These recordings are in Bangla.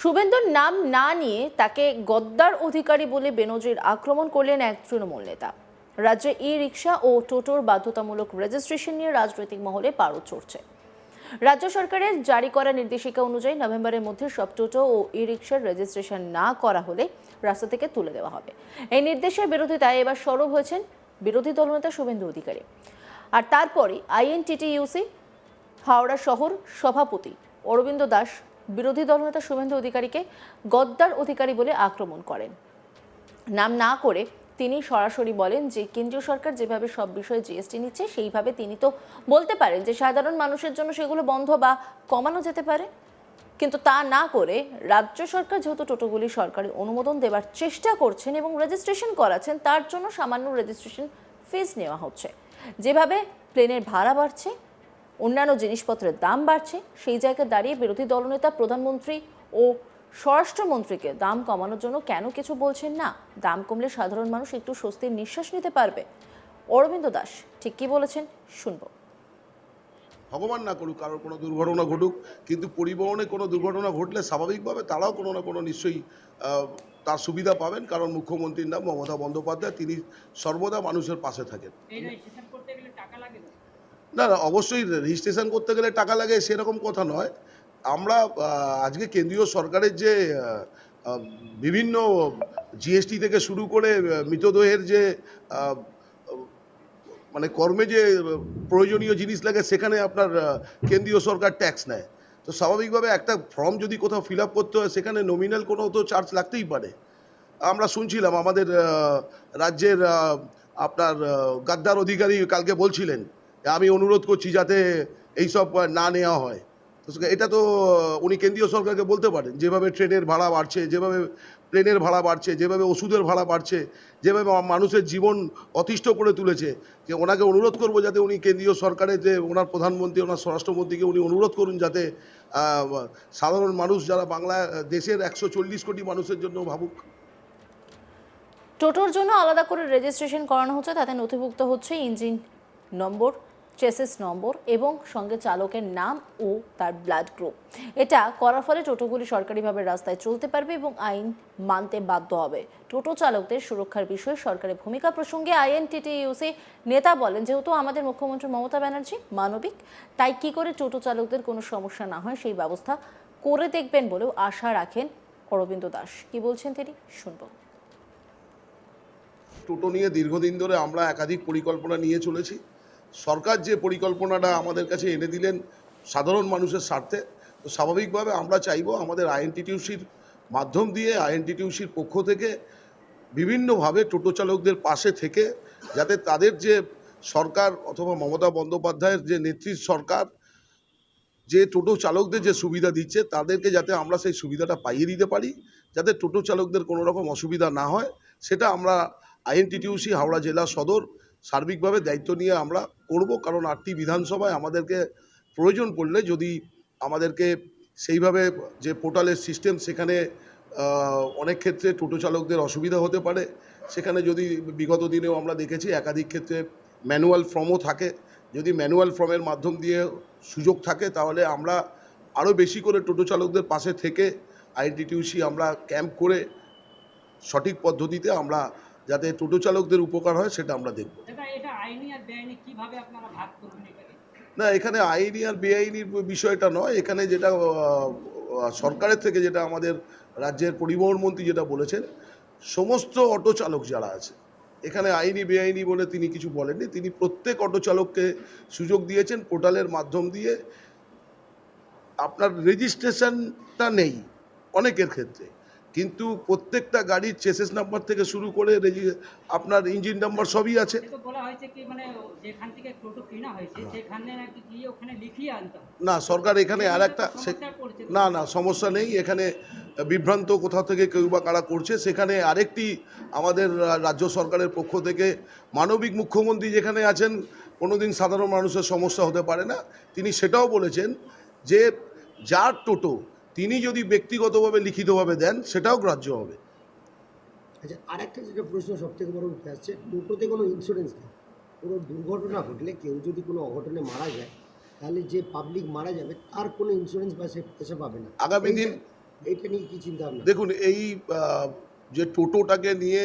শুভেন্দুর নাম না নিয়ে তাকে গদ্দার অধিকারী বলে বেনজির আক্রমণ করলেন এক তৃণমূল নেতা। রাজ্যে ই রিক্সা ও টোটোর বাধ্যতামূলক রেজিস্ট্রেশন নিয়ে রাজনৈতিক মহলে পারদ চড়ছে। রাজ্য সরকারের জারি করা নির্দেশিকা অনুযায়ী নভেম্বরের মধ্যে সব টোটো ও ই রিক্সার রেজিস্ট্রেশন না করা হলে রাস্তা থেকে তুলে দেওয়া হবে। এই নির্দেশের বিরোধিতায় এবার সরব হয়েছেন বিরোধী দলনেতা শুভেন্দু অধিকারী। আর তারপরই আইএনটিটিইউসি, হাওড়া শহর সভাপতি অরবিন্দ দাস বিরোধী দলনেতা শুভেন্দু অধিকারীকে গদ্দার অধিকারী বলে আক্রমণ করেন। নাম না করে তিনি সরাসরি বলেন যে, কেন্দ্রীয় সরকার যেভাবে সব বিষয়ে জিএসটি নিচ্ছে, সেইভাবে তিনি তো বলতে পারেন যে, সাধারণ মানুষের জন্য সেগুলো বন্ধ বা কমানো যেতে পারে। কিন্তু তা না করে রাজ্য সরকার যেহেতু টোটোগুলি সরকারি অনুমোদন দেওয়ার চেষ্টা করছেন এবং রেজিস্ট্রেশন করাচ্ছেন, তার জন্য সামান্য রেজিস্ট্রেশন ফিজ নেওয়া হচ্ছে। যেভাবে প্লেনের ভাড়া বাড়ছে অন্যান্য জিনিসপত্রের দাম বাড়ছে। সেই জায়গায় দাঁড়িয়ে বিরোধী দলনেতা প্রধানমন্ত্রী ও স্বরাষ্ট্রমন্ত্রীকে দাম কমানোর জন্য কেন কিছু বলছেন না? দাম কমলে সাধারণ মানুষ একটু স্বস্তির নিঃশ্বাস নিতে পারবে। অরবিন্দ দাস ঠিক কি বলেছেন? শুনব। ভগবান না করুক কারোর কোনো দুর্ঘটনা ঘটুক কিন্তু পরিবহনে কোনো দুর্ঘটনা ঘটলে স্বাভাবিকভাবে তারাও কোনো না কোনো নিশ্চয়ই আহ, তার সুবিধা পাবেন। কারণ মুখ্যমন্ত্রীর নাম মমতা বন্দ্যোপাধ্যায় তিনি সর্বদা মানুষের পাশে থাকেন। না না, অবশ্যই রেজিস্ট্রেশন করতে গেলে টাকা লাগে, সেরকম কথা নয়। আমরা আজকে কেন্দ্রীয় সরকারের যে বিভিন্ন জিএসটি থেকে শুরু করে মৃতদেহের যে মানে কর্মে যে প্রয়োজনীয় জিনিস লাগে, সেখানে আপনার কেন্দ্রীয় সরকার ট্যাক্স নেয়। তো স্বাভাবিকভাবে একটা ফর্ম যদি কোথাও ফিল আপ করতে হয়, সেখানে নমিনাল কোনো তো চার্জ লাগতেই পারে। আমরা শুনছিলাম, আমাদের রাজ্যের আপনার গাদ্দার অধিকারী কালকে বলছিলেন আমি অনুরোধ করছি যাতে এইসব না নেওয়া হয়। এটা তো উনি কেন্দ্রীয় সরকারকে বলতে পারেন, যেভাবে ট্রেনের ভাড়া বাড়ছে, যেভাবে প্লেনের ভাড়া বাড়ছে, যেভাবে ওষুধের ভাড়া বাড়ছে, যেভাবে মানুষের জীবন অতিষ্ঠ করে তুলেছে। যে ওনাকে অনুরোধ করব যাতে উনি কেন্দ্রীয় সরকারের যে ওনার প্রধানমন্ত্রী, ওনার স্বরাষ্ট্রমন্ত্রীকে উনি অনুরোধ করুন যাতে সাধারণ মানুষ যারা বাংলা দেশের একশো চল্লিশ কোটি মানুষের জন্য ভাবুক। টোটোর জন্য আলাদা করে রেজিস্ট্রেশন করানো হচ্ছে, তাতে নথিভুক্ত হচ্ছে ইঞ্জিন নম্বর। চেসিস নম্বর এবং সঙ্গে চালকের নাম ও তার ব্লাড গ্রুপ এটা করার ফলে টোটোগুলি সরকারিভাবে রাস্তায় চলতে পারবে এবং আইন মানতে বাধ্য হবে। টোটো চালকদের সুরক্ষার বিষয়ে সরকারের ভূমিকা প্রসঙ্গে আইএনটিটিইউসি নেতা বলেন, যেহেতু আমাদের মুখ্যমন্ত্রী মমতা ব্যানার্জি মানবিক, তাই কি করে টোটো চালকদের কোনো সমস্যা না হয় সেই ব্যবস্থা করে দেখবেন বলেও আশা রাখেন অরবিন্দ দাস। কি বলছেন তিনি? শুনব। টোটো নিয়ে দীর্ঘদিন ধরে আমরা একাধিক পরিকল্পনা নিয়ে চলেছি। সরকার যে পরিকল্পনাটা আমাদের কাছে এনে দিলেন সাধারণ মানুষের স্বার্থে, তো স্বাভাবিকভাবে আমরা চাইব আমাদের আইএনটিটিউসির মাধ্যম দিয়ে, আইএনটিটিউসির পক্ষ থেকে বিভিন্নভাবে টোটো চালকদের পাশে থেকে যাতে তাদের যে সরকার অথবা মমতা বন্দ্যোপাধ্যায়ের যে নেত্রীর সরকার, যে টোটো চালকদের যে সুবিধা দিচ্ছে তাদেরকে যাতে আমরা সেই সুবিধাটা পাইয়ে দিতে পারি, যাতে টোটো চালকদের কোনো রকম অসুবিধা না হয়, সেটা আমরা আইএনটিটিউসি হাওড়া জেলা সদর সার্বিকভাবে দায়িত্ব নিয়ে আমরা করব, কারণ আটটি বিধানসভায় আমাদেরকে প্রয়োজন পড়লে যদি আমাদেরকে সেইভাবে যে পোর্টালের সিস্টেম সেখানে অনেক ক্ষেত্রে টোটো চালকদের অসুবিধা হতে পারে, সেখানে যদি বিগত দিনেও আমরা দেখেছি একাধিক ক্ষেত্রে ম্যানুয়াল ফর্মও থাকে, যদি ম্যানুয়াল ফর্মের মাধ্যম দিয়ে সুযোগ থাকে তাহলে আমরা আরও বেশি করে টোটো চালকদের পাশে থেকে আইএনটিটিউসি আমরা ক্যাম্প করে সঠিক পদ্ধতিতে আমরা যাতে টোটো চালকদের উপকার হয় সেটা আমরা দেখব। না এখানে আইনি আর বেআইনির বিষয়টা নয়। এখানে যেটা সরকারের থেকে যেটা আমাদের রাজ্যের পরিবহন মন্ত্রী যেটা বলেছেন সমস্ত অটো চালক যারা আছে এখানে আইনি বেআইনি বলে তিনি কিছু বলেননি। তিনি প্রত্যেক অটো চালককে সুযোগ দিয়েছেন পোর্টালের মাধ্যম দিয়ে। আপনার রেজিস্ট্রেশনটা নেই অনেকের ক্ষেত্রে। কিন্তু প্রত্যেকটা গাড়ির চেসেস নাম্বার থেকে শুরু করে আপনার ইঞ্জিন নাম্বার সবই আছে। মানে না। সরকার এখানে আর একটা। না না সমস্যা নেই। এখানে বিভ্রান্ত কোথাও থেকে কেউ বা কারা করছে সেখানে আরেকটি আমাদের রাজ্য সরকারের পক্ষ থেকে মানবিক মুখ্যমন্ত্রী যেখানে আছেন কোনোদিন সাধারণ মানুষের সমস্যা হতে পারে না। তিনি সেটাও বলেছেন যে যার টোটো তিনি যদি ব্যক্তিগতভাবে লিখিতভাবে দেন সেটাও গ্রাহ্য হবে। আচ্ছা আরেকটা যেটা প্রশ্ন সব থেকে বড় উঠে আসছে টোটোতে কোনো ইন্স্যুরেন্স নেই। কোনো দুর্ঘটনা ঘটলে কেউ যদি কোনো অঘটনে মারা যায় তাহলে যে পাবলিক মারা যাবে তার কোনো ইন্স্যুরেন্স বা সে পয়সা পাবে না। আগামী দিন এইটা নিয়ে কি চিন্তা ভাবনা? দেখুন এই যে টোটোটাকে নিয়ে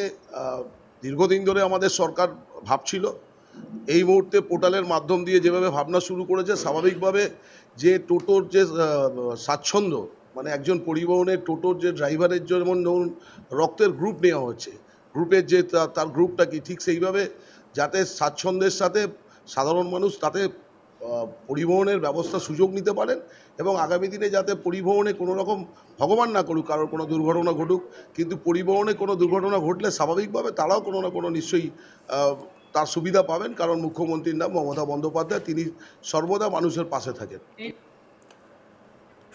দীর্ঘদিন ধরে আমাদের সরকার ভাবছিল এই মুহূর্তে পোর্টালের মাধ্যম দিয়ে যেভাবে ভাবনা শুরু করেছে স্বাভাবিকভাবে যে টোটোর যে স্বাচ্ছন্দ্য মানে একজন পরিবহনের টোটোর যে ড্রাইভারের যেমন ধরুন রক্তের গ্রুপ নেওয়া হচ্ছে গ্রুপের যে তার গ্রুপটা কি ঠিক সেইভাবে যাতে স্বাচ্ছন্দ্যের সাথে সাধারণ মানুষ তাতে পরিবহনের ব্যবস্থা সুযোগ নিতে পারেন এবং আগামী দিনে যাতে পরিবহনে কোনো রকম ভগবান না করুক, কারোর কোনো দুর্ঘটনা ঘটুক, কিন্তু পরিবহনে কোনো দুর্ঘটনা ঘটলে স্বাভাবিকভাবে তারাও কোনো না কোনো নিশ্চয়ই তার সুবিধা পাবেন, কারণ মুখ্যমন্ত্রীর নাম মমতা বন্দ্যোপাধ্যায়, তিনি সর্বদা মানুষের পাশে থাকেন।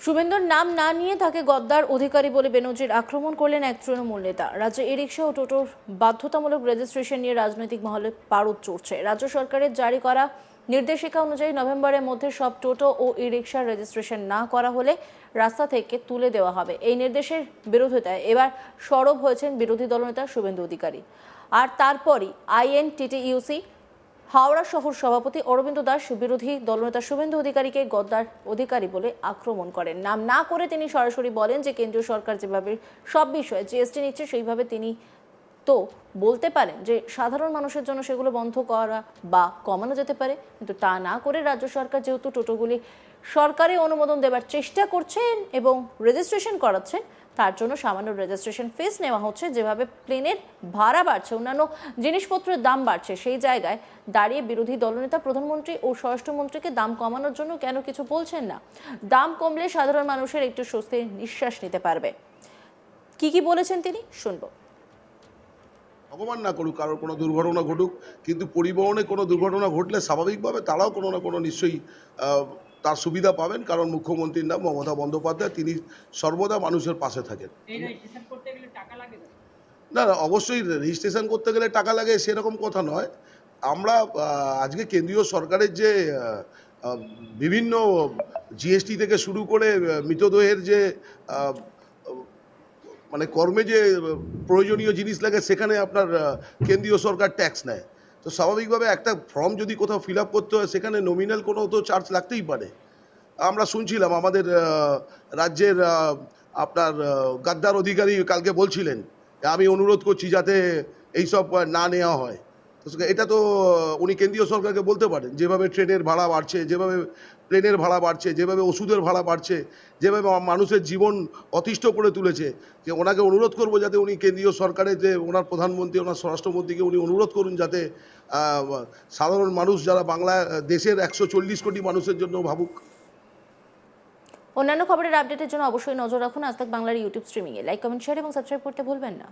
শুভেন্দুর নাম না নিয়ে তাকে গদ্দার অধিকারী বলে বেনজির আক্রমণ করলেন এক তৃণমূল নেতা। রাজ্যে ই রিক্সা ও টোটোর বাধ্যতামূলক রেজিস্ট্রেশন নিয়ে রাজনৈতিক মহলে পারদ চড়ছে। রাজ্য সরকারের জারি করা নির্দেশিকা অনুযায়ী নভেম্বরের মধ্যে সব টোটো ও ই রিক্সার রেজিস্ট্রেশন না করা হলে রাস্তা থেকে তুলে দেওয়া হবে। এই নির্দেশের বিরোধিতায় এবার সরব হয়েছেন বিরোধী দলনেতা শুভেন্দু অধিকারী। আর তারপরই আইএনটিটিইউসি হাওড়া শহর সভাপতি অরবিন্দ দাস বিরোধী দলনেতা শুভেন্দু অধিকারীকে গদ্দার অধিকারী বলে আক্রমণ করেন। নাম না করে তিনি সরাসরি বলেন যে কেন্দ্রীয় সরকার যেভাবে সব বিষয়ে জিএসটি নিচ্ছে, সেইভাবে তিনি তো বলতে পারেন যে সাধারণ মানুষের জন্য সেগুলো বন্ধ করা বা কমানো যেতে পারে, কিন্তু তা না করে রাজ্য সরকার যেহেতু টোটোগুলি সরকারি অনুমোদন দেবার চেষ্টা করছেন এবং রেজিস্ট্রেশন করাচ্ছেন তার জন্য সামান্য রেজিস্ট্রেশন ফিস নেওয়া হচ্ছে। যেভাবে প্লেনের ভাড়া বাড়ছে, অন্যান্য জিনিসপত্রের দাম বাড়ছে, সেই জায়গায় দাঁড়িয়ে বিরোধী দলনেতা, প্রধানমন্ত্রী ও স্বরাষ্ট্রমন্ত্রীকে দাম কমানোর জন্য কেন কিছু বলছেন না? দাম কমলে সাধারণ মানুষের একটু স্বস্তির নিঃশ্বাস নিতে পারবে। কি কি বলেছেন তিনি? শুনব। ভগবান না করুক, কারোর কোনো দুর্ঘটনা ঘটুক, কিন্তু পরিবহনে কোনো দুর্ঘটনা ঘটলে স্বাভাবিকভাবে তারাও কোনো না কোনো নিশ্চয়ই তার সুবিধা পাবেন কারণ মুখ্যমন্ত্রীর নাম মমতা বন্দ্যোপাধ্যায় তিনি সর্বদা মানুষের পাশে থাকেন? না না অবশ্যই রেজিস্ট্রেশন করতে গেলে টাকা লাগে সেরকম কথা নয়। আমরা আজকে কেন্দ্রীয় সরকারের যে বিভিন্ন জিএসটি থেকে শুরু করে মৃতদেহের যে মানে কর্মে যে প্রয়োজনীয় জিনিস লাগে সেখানে আপনার কেন্দ্রীয় সরকার ট্যাক্স নেয়। তো স্বাভাবিকভাবে একটা ফর্ম যদি কোথাও ফিল আপ করতে হয়, সেখানে নমিনাল কোনো তো চার্জ লাগতেই পারে। আমরা শুনছিলাম আমাদের রাজ্যের আপনার গাদ্দার অধিকারী কালকে বলছিলেন, আমি অনুরোধ করছি যাতে এইসব না নেওয়া হয়। এটা তো উনি কেন্দ্রীয় সরকারকে বলতে পারেন। যেভাবে ট্রেনের ভাড়া বাড়ছে, যেভাবে প্লেনের ভাড়া বাড়ছে, যেভাবে ওষুধের ভাড়া বাড়ছে, যেভাবে মানুষের জীবন অতিষ্ঠ করে তুলেছে, যে ওনাকে অনুরোধ করব যাতে উনি কেন্দ্রীয় সরকারের যে ওনার প্রধানমন্ত্রী, ওনার স্বরাষ্ট্রমন্ত্রীকে উনি অনুরোধ করুন যাতে সাধারণ মানুষ যারা বাংলা, দেশের একশো চল্লিশ কোটি মানুষের জন্য ভাবুক। অন্যান্য খবরের আপডেটের জন্য অবশ্যই নজর রাখুন আজ বাংলার ইউটিউব স্ট্রিমিংয়ে লাইক কমেন্ট শেয়ার এবং সাবস্ক্রাইব করতে ভুলবেন না।